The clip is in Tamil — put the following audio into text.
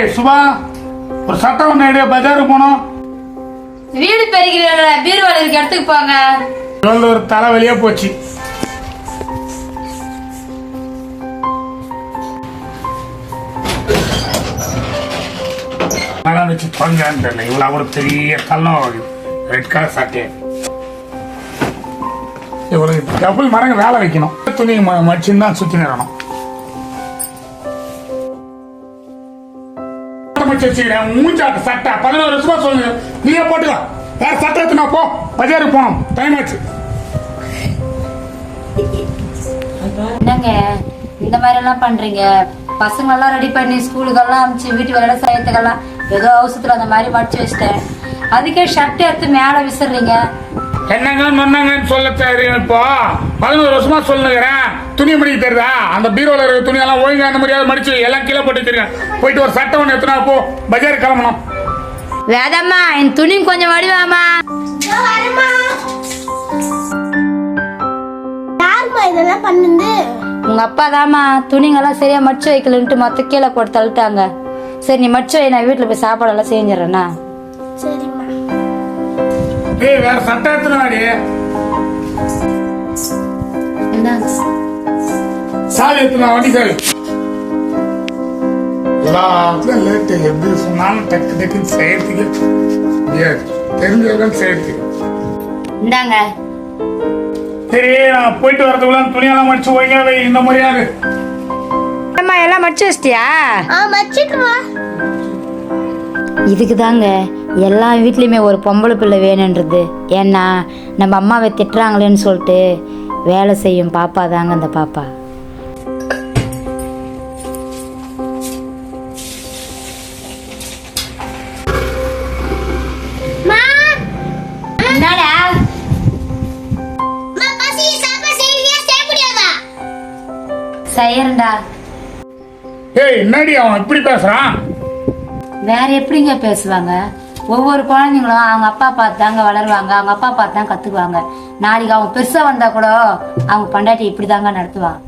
ஏய் சுபா ஒரு சட்டை ஒன்று எடு பஜாருக்கு போனோம் வீடு பெருகிறீங்கள பீர்வால இருக்க இடத்துக்கு போங்க. இவ்வளோ ஒரு தலைவலியா போச்சு. நல்லா வச்சு தெரியல. இவ்வளோ ஒரு பெரிய கல்லம் ரெட் கலர் சட்டை இவ்வளோ டபுள் மடங்கு வேலை வைக்கணும். துணி மடிச்சுன்னு தான் சுற்றி நிறணும் மூஞ்சாட்ட சட்டை. பதினோரு வருஷமா சொல்லுங்க நீயே போட்டுக்கலாம் வேற சட்டை எடுத்துனா போ. பஜாருக்கு போனோம் டைம் ஆச்சு. என்னங்க? இந்த மாதிரி எல்லாம் பண்றீங்க? பசங்க எல்லாம் ரெடி பண்ணி ஸ்கூலுக்கெல்லாம் அனுப்பிச்சு வீட்டு வேலை செய்யறதுக்கெல்லாம் ஏதோ அவசரத்துல அந்த மாதிரி மடிச்சு வச்சிட்டேன். அதுக்கே ஷர்ட் எடுத்து மேல விசிறீங்க. என்னங்க நொன்னாங்கன்னு சொல்ல இப்போ? பதினோரு வருஷமா சொல்லுங்கிறேன் துணி மடிக்க தெரியுதா? அந்த பீரோல இருக்கிற துணியெல்லாம் ஒழுங்கா அந்த மாதிரியாவது மடிச்சு எல்லாம் கீழே போட்டு தெரியும் போயிட்டு ஒரு சட்டை ஒன்று எடுத்துனா போ பஜார் கிளம்பணும். வேதம்மா என் துணி கொஞ்சம் வடிவாமா இதெல்லாம் பண்ணுது? உங்க அப்பா தாம்மா துணிங்கெல்லாம் சரியா மடிச்சு வைக்கலன்ட்டு மொத்த கீழே போட்டு தள்ளிட்டாங்க. சரி நீ மடிச்சு வை நான் வீட்டுல போய் சாப்பாடெல்லாம் செஞ்சிடறேண்ணா சரிம்மா. ஏய் வேற சட்டை எடுத்துனாடி வண்டி சாவி எல்லாத்துலயும் லேட்டு எப்படி சொன்னாலும் டக்கு டக்குன்னு செய்யறதுக்கு முடியாது. தெரிஞ்சவர்கள் செய்யறதுக்கு. இந்தாங்க. சரி நான் போயிட்டு வரதுக்குள்ள துணியெல்லாம் மடிச்சு ஒழுங்கா வை இந்த மாதிரியாது அம்மா எல்லாம் மடிச்சு வச்சிட்டியா? ஆ வச்சுட்டுமா இதுக்கு தாங்க எல்லா வீட்லேயுமே ஒரு பொம்பளை பிள்ளை வேணுன்றது. ஏன்னா நம்ம அம்மாவை திட்டுறாங்களேன்னு சொல்லிட்டு வேலை செய்யும் பாப்பா தாங்க அந்த பாப்பா. செய்யறேன்டா ஏய் என்னடி அவன் இப்படி பேசுறான்? வேற எப்படிங்க பேசுவாங்க? ஒவ்வொரு குழந்தைங்களும் அவங்க அப்பா பார்த்து தாங்க வளருவாங்க அவங்க அப்பா பார்த்து தான் கத்துக்குவாங்க. நாளைக்கு அவங்க பெருசா வந்தா கூட அவங்க பண்டாட்டி இப்படி தாங்க நடத்துவாங்க